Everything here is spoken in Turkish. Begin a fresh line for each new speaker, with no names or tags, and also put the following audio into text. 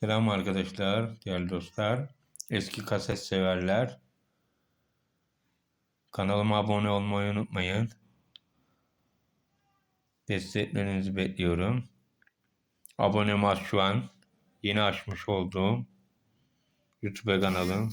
Selam arkadaşlar, değerli dostlar, eski kaset severler. Kanalıma abone olmayı unutmayın. Desteklerinizi bekliyorum. Abonem az şu an. Yeni açmış olduğum YouTube kanalım.